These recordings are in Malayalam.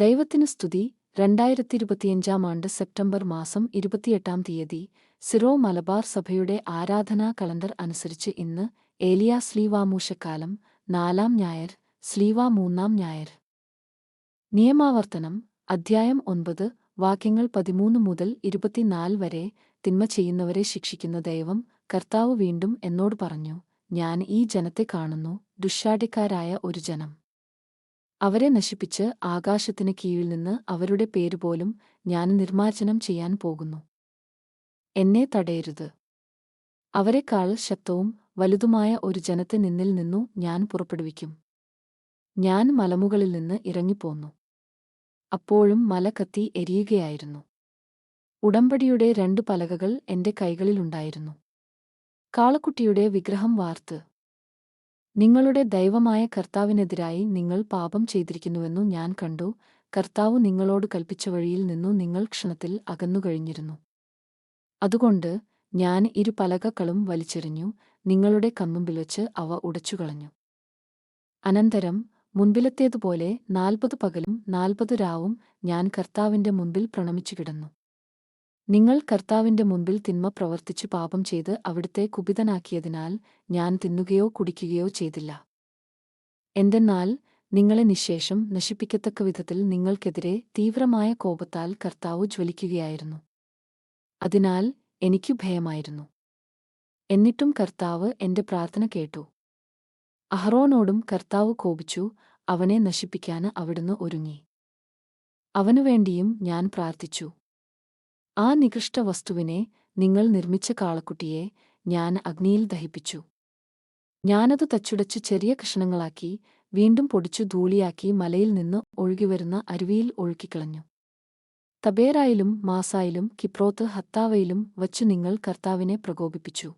ദൈവത്തിനു സ്തുതി. രണ്ടായിരത്തി ഇരുപത്തിയഞ്ചാം ആണ്ട് സെപ്റ്റംബർ മാസം ഇരുപത്തിയെട്ടാം തീയതി സിറോ മലബാർ സഭയുടെ ആരാധനാ കലണ്ടർ അനുസരിച്ച് ഇന്ന് ഏലിയ സ്ലീവാമൂശക്കാലം നാലാം ഞായർ സ്ലീവ മൂന്നാം ഞായർ. നിയമാവർത്തനം അധ്യായം ഒൻപത് വാക്യങ്ങൾ പതിമൂന്ന് മുതൽ ഇരുപത്തിനാല് വരെ തിന്മ ചെയ്യുന്നവരെ ശിക്ഷിക്കുന്ന ദൈവം കർത്താവ് വീണ്ടും എന്നോട് പറഞ്ഞു ഞാൻ ഈ ജനത്തെ കാണുന്നു ദുഷ്ടാടിക്കാരായ ഒരു ജനം. അവരെ നശിപ്പിച്ച് ആകാശത്തിന് കീഴിൽ നിന്ന് അവരുടെ പേരുപോലും ഞാൻ നിർമ്മാർജനം ചെയ്യാൻ പോകുന്നു. എന്നെ തടയരുത്. അവരെക്കാൾ ശക്തവും വലുതുമായ ഒരു ജനത്തെ നിന്നിൽ നിന്നു ഞാൻ പുറപ്പെടുവിക്കും. ഞാൻ മലമുകളിൽ നിന്ന് ഇറങ്ങിപ്പോന്നു. അപ്പോഴും മല കത്തി എരിയുകയായിരുന്നു. ഉടമ്പടിയുടെ രണ്ട് പലകകൾ എന്റെ കൈകളിലുണ്ടായിരുന്നു. കാളക്കുട്ടിയുടെ വിഗ്രഹം വാർത്ത് നിങ്ങളുടെ ദൈവമായ കർത്താവിനെതിരായി നിങ്ങൾ പാപം ചെയ്തിരിക്കുന്നുവെന്നു ഞാൻ കണ്ടു. കർത്താവ് നിങ്ങളോട് കൽപ്പിച്ച വഴിയിൽ നിന്നു നിങ്ങൾ ക്ഷണത്തിൽ അകന്നുകഴിഞ്ഞിരുന്നു. അതുകൊണ്ട് ഞാൻ ഇരു പലകക്കളും വലിച്ചെറിഞ്ഞു. നിങ്ങളുടെ കമ്മുമ്പിൽ വച്ച് അവ ഉടച്ചുകളഞ്ഞു. അനന്തരം മുൻപിലത്തേതുപോലെ നാൽപ്പത് പകലും നാൽപ്പത് രാവും ഞാൻ കർത്താവിന്റെ മുൻപിൽ പ്രണമിച്ചു കിടന്നു നിങ്ങൾ കർത്താവിന്റെ മുൻപിൽ തിന്മ പ്രവർത്തിച്ചു പാപം ചെയ്ത് അവിടുത്തെ കുപിതനാക്കിയതിനാൽ ഞാൻ തിന്നുകയോ കുടിക്കുകയോ ചെയ്തില്ല. എന്തെന്നാൽ നിങ്ങളെ നിശേഷം നശിപ്പിക്കത്തക്ക വിധത്തിൽ നിങ്ങൾക്കെതിരെ തീവ്രമായ കോപത്താൽ കർത്താവ് ജ്വലിക്കുകയായിരുന്നു. അതിനാൽ എനിക്കു ഭയമായിരുന്നു. എന്നിട്ടും കർത്താവ് എന്റെ പ്രാർത്ഥന കേട്ടു. അഹ്റോനോടും കർത്താവ് കോപിച്ചു അവനെ നശിപ്പിക്കാന് അവിടുന്ന് ഒരുങ്ങി. അവനുവേണ്ടിയും ഞാൻ പ്രാർത്ഥിച്ചു. ആ നികൃഷ്ട വസ്തുവിനെ നിങ്ങൾ നിർമ്മിച്ച കാളക്കുട്ടിയെ ഞാൻ അഗ്നിയിൽ ദഹിപ്പിച്ചു. ഞാനത് തച്ചുടച്ചു ചെറിയ കഷണങ്ങളാക്കി വീണ്ടും പൊടിച്ചു ധൂളിയാക്കി മലയിൽ നിന്ന് ഒഴുകിവരുന്ന അരുവിയിൽ ഒഴുക്കിക്കളഞ്ഞു. തബേറായിലും മാസായിലും കിപ്രോത്ത് ഹത്താവയിലും വച്ചു നിങ്ങൾ കർത്താവിനെ പ്രകോപിപ്പിച്ചു.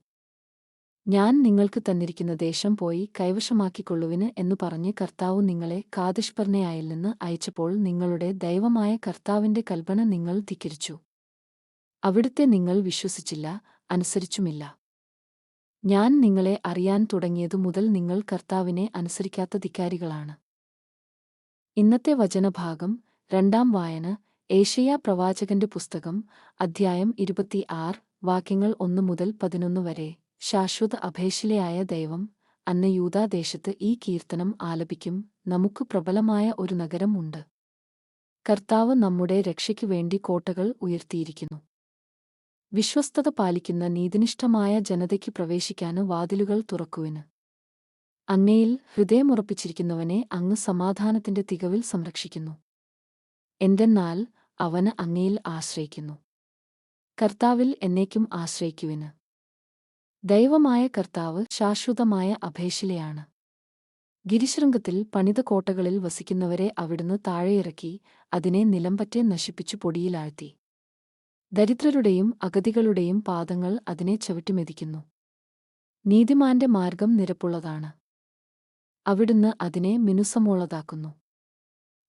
ഞാൻ നിങ്ങൾക്ക് തന്നിരിക്കുന്ന ദേശം പോയി കൈവശമാക്കിക്കൊള്ളുവിന് എന്നു പറഞ്ഞ് കർത്താവ് നിങ്ങളെ കാതിഷ്പർണയായിൽ നിന്ന് അയച്ചപ്പോൾ നിങ്ങളുടെ ദൈവമായ കർത്താവിന്റെ കൽപ്പന നിങ്ങൾ ധിക്കരിച്ചു. അവിടുത്തെ നിങ്ങൾ വിശ്വസിച്ചില്ല അനുസരിച്ചുമില്ല. ഞാൻ നിങ്ങളെ അറിയാൻ തുടങ്ങിയതു മുതൽ നിങ്ങൾ കർത്താവിനെ അനുസരിക്കാത്ത ധിക്കാരികളാണ് ഇന്നത്തെ വചനഭാഗം രണ്ടാം വായന ഏഷ്യ പ്രവാചകന്റെ പുസ്തകം അധ്യായം ഇരുപത്തിയാറ് വാക്യങ്ങൾ ഒന്നു മുതൽ പതിനൊന്ന് വരെ. ശാശ്വത അഭേഷിലയായ ദൈവം അന്ന് യൂതാദേശത്ത് ഈ കീർത്തനം ആലപിക്കും നമുക്ക് പ്രബലമായ ഒരു നഗരമുണ്ട്. കർത്താവ് നമ്മുടെ രക്ഷയ്ക്കു വേണ്ടി കോട്ടകൾ ഉയർത്തിയിരിക്കുന്നു. വിശ്വസ്തത പാലിക്കുന്ന നീതിനിഷ്ഠമായ ജനതയ്ക്ക് പ്രവേശിക്കാന് വാതിലുകൾ തുറക്കുവിന്. അങ്ങയിൽ ഹൃദയമുറപ്പിച്ചിരിക്കുന്നവനെ അങ്ങ് സമാധാനത്തിന്റെ തികവിൽ സംരക്ഷിക്കുന്നു. എന്തെന്നാൽ അവന് അങ്ങയിൽ ആശ്രയിക്കുന്നു. കർത്താവിൽ എന്നേക്കും ആശ്രയിക്കുവിന്. ദൈവമായ കർത്താവ് ശാശ്വതമായ അഭേശിലയാണ് ഗിരിശൃംഗത്തിൽ പണിത കോട്ടകളിൽ വസിക്കുന്നവരെ അവിടുന്ന് താഴെയിറക്കി അതിനെ നിലംപറ്റെ നശിപ്പിച്ചു പൊടിയിലാഴ്ത്തി. ദരിദ്രരുടെയും അഗതികളുടെയും പാദങ്ങൾ അതിനെ ചവിട്ടിമെതിക്കുന്നു. നീതിമാന്റെ മാർഗം നിരപ്പുള്ളതാണ്. അവിടുന്ന് അതിനെ മിനുസമുള്ളതാക്കുന്നു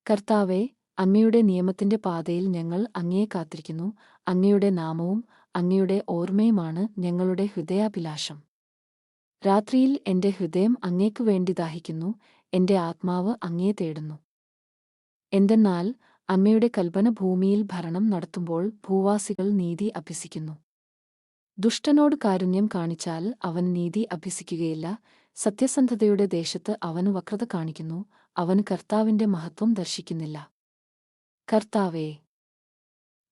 കർത്താവെ അങ്ങയുടെ നിയമത്തിന്റെ പാതയിൽ ഞങ്ങൾ അങ്ങയെ കാത്തിരിക്കുന്നു. അങ്ങയുടെ നാമവും അങ്ങയുടെ ഓർമ്മയുമാണ് ഞങ്ങളുടെ ഹൃദയാഭിലാഷം. രാത്രിയിൽ എന്റെ ഹൃദയം അങ്ങേക്കു വേണ്ടി ദാഹിക്കുന്നു. എന്റെ ആത്മാവ് അങ്ങേ തേടുന്നു. എന്തെന്നാൽ അമ്മയുടെ കൽപ്പന ഭൂമിയിൽ ഭരണം നടത്തുമ്പോൾ ഭൂവാസികൾ നീതി അഭ്യസിക്കുന്നു. ദുഷ്ടനോട് കാരുണ്യം കാണിച്ചാൽ അവൻ നീതി അഭ്യസിക്കുകയില്ല. സത്യസന്ധതയുടെ ദേശത്ത് അവന് വക്രത കാണിക്കുന്നു. അവന് കർത്താവിന്റെ മഹത്വം ദർശിക്കുന്നില്ല. കർത്താവേ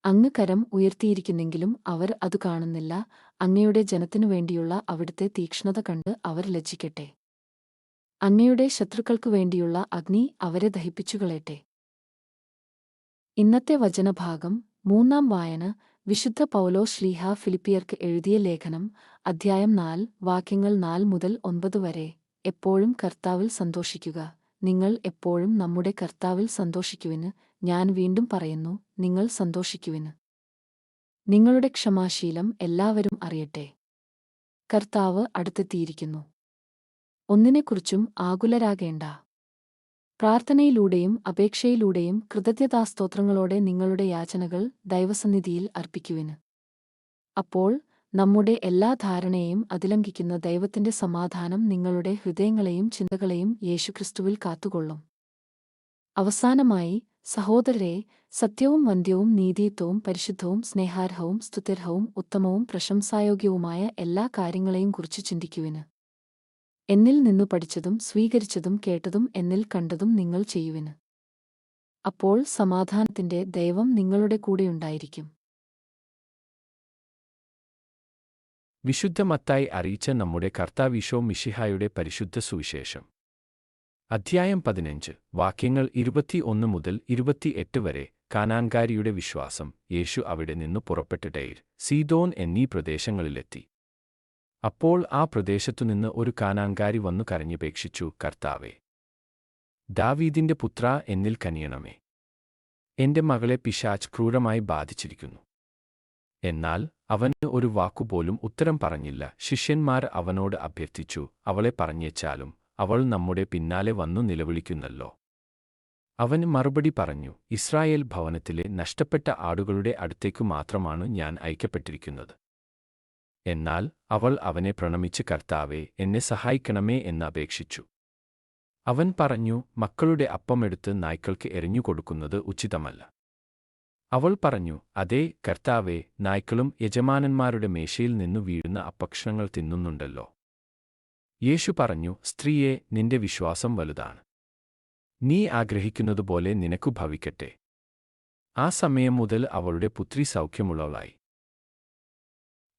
അങ്ങ് കരം ഉയർത്തിയിരിക്കുന്നെങ്കിലും അവർ അത് കാണുന്നില്ല. അങ്ങയുടെ ജനത്തിനു വേണ്ടിയുള്ള അവിടുത്തെ തീക്ഷ്ണത കണ്ട് അവർ ലജ്ജിക്കട്ടെ. അങ്ങയുടെ ശത്രുക്കൾക്കു വേണ്ടിയുള്ള അഗ്നി അവരെ ദഹിപ്പിച്ചുകളയട്ടെ. ഇന്നത്തെ വചനഭാഗം മൂന്നാം വായന വിശുദ്ധ പൗലോ ശ്ലീഹ ഫിലിപ്പിയർക്ക് എഴുതിയ ലേഖനം അധ്യായം നാല് വാക്യങ്ങൾ നാല് മുതൽ ഒൻപത് വരെ. എപ്പോഴും കർത്താവിൽ സന്തോഷിക്കുക. നിങ്ങൾ എപ്പോഴും നമ്മുടെ കർത്താവിൽ സന്തോഷിക്കുവിന് ഞാൻ വീണ്ടും പറയുന്നു നിങ്ങൾ സന്തോഷിക്കുവിന്. നിങ്ങളുടെ ക്ഷമാശീലം എല്ലാവരും അറിയട്ടെ. കർത്താവ് അടുത്തെത്തിയിരിക്കുന്നു. ഒന്നിനെക്കുറിച്ചും ആകുലരാകേണ്ട. പ്രാർത്ഥനയിലൂടെയും അപേക്ഷയിലൂടെയും കൃതജ്ഞതാസ്തോത്രങ്ങളോടെ നിങ്ങളുടെ യാചനകൾ ദൈവസന്നിധിയിൽ അർപ്പിക്കുവിന്. അപ്പോൾ നമ്മുടെ എല്ലാ ധാരണയെയും അതിലംഘിക്കുന്ന ദൈവത്തിന്റെ സമാധാനം നിങ്ങളുടെ ഹൃദയങ്ങളെയും ചിന്തകളെയും യേശുക്രിസ്തുവിൽ കാത്തുകൊള്ളും. അവസാനമായി സഹോദരരെ സത്യവും വന്ധ്യവും നീതിയത്വവും പരിശുദ്ധവും സ്നേഹാർഹവും സ്തുത്യർഹവും ഉത്തമവും പ്രശംസായോഗ്യവുമായ എല്ലാ കാര്യങ്ങളെയും കുറിച്ച് ചിന്തിക്കുവിന്. എന്നിൽ നിന്നു പഠിച്ചതും സ്വീകരിച്ചതും കേട്ടതും എന്നിൽ കണ്ടതും നിങ്ങൾ ചെയ്യുവിന്. അപ്പോൾ സമാധാനത്തിന്റെ ദൈവം നിങ്ങളുടെ കൂടെയുണ്ടായിരിക്കും വിശുദ്ധ മത്തായി അറിയിച്ച നമ്മുടെ കർത്താവിശോ മിഷിഹായുടെ പരിശുദ്ധ സുവിശേഷം. അധ്യായം പതിനഞ്ച്. വാക്യങ്ങൾ ഇരുപത്തിയൊന്ന് മുതൽ ഇരുപത്തിയെട്ട് വരെ കാനാൻകാരിയുടെ വിശ്വാസം യേശു അവിടെ നിന്നു പുറപ്പെട്ടിട്ടേർ സീതോൻ എന്നീ പ്രദേശങ്ങളിലെത്തി. അപ്പോൾ ആ പ്രദേശത്തുനിന്ന് ഒരു കാനാങ്കാരി വന്നു കരഞ്ഞപേക്ഷിച്ചു കർത്താവേ ദാവീദിന്റെ പുത്ര എന്നിൽ കനിയണമേ. എന്റെ മകളെ പിശാച്ച് ക്രൂരമായി ബാധിച്ചിരിക്കുന്നു. എന്നാൽ അവന് ഒരു വാക്കുപോലും ഉത്തരം പറഞ്ഞില്ല. ശിഷ്യന്മാർ അവനോട് അഭ്യർത്ഥിച്ചു അവളെ പറഞ്ഞേച്ചാലും അവൾ നമ്മുടെ പിന്നാലെ വന്നു നിലവിളിക്കുന്നല്ലോ. അവൻ മറുപടി പറഞ്ഞു ഇസ്രായേൽ ഭവനത്തിലെ നഷ്ടപ്പെട്ട ആടുകളുടെ അടുത്തേക്കു മാത്രമാണ് ഞാൻ അയക്കപ്പെട്ടിരിക്കുന്നത്. എന്നാൽ അവൾ അവനെ പ്രണമിച്ച് കർത്താവെ എന്നെ സഹായിക്കണമേ എന്ന് അപേക്ഷിച്ചു. അവൻ പറഞ്ഞു മക്കളുടെ അപ്പമെടുത്ത് നായ്ക്കൾക്ക് എറിഞ്ഞുകൊടുക്കുന്നത് ഉചിതമല്ല. അവൾ പറഞ്ഞു അതേ കർത്താവെ നായ്ക്കളും യജമാനന്മാരുടെ മേശയിൽ നിന്നു വീഴുന്ന അപ്പക്ഷണങ്ങൾ തിന്നുന്നുണ്ടല്ലോ. യേശു പറഞ്ഞു സ്ത്രീയെ നിന്റെ വിശ്വാസം വലുതാണ്. നീ ആഗ്രഹിക്കുന്നതുപോലെ നിനക്കു ഭവിക്കട്ടെ. ആ സമയം മുതൽ അവളുടെ പുത്രി സൗഖ്യമുള്ളവളായി.